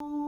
Ей,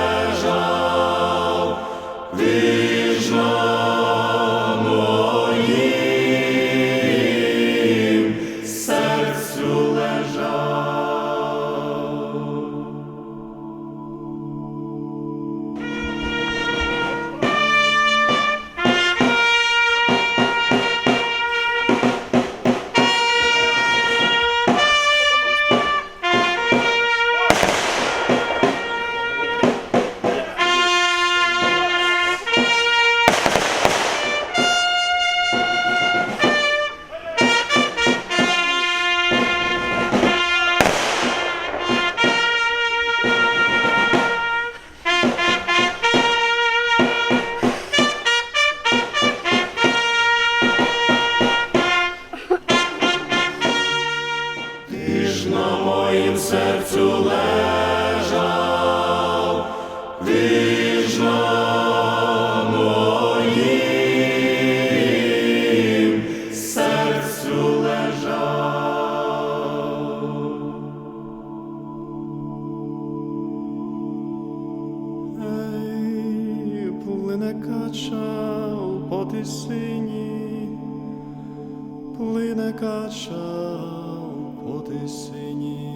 моїм серцю лежав, вічно моїм серцю лежав. Ей, плине кача по тисині, плине кача. Ти синій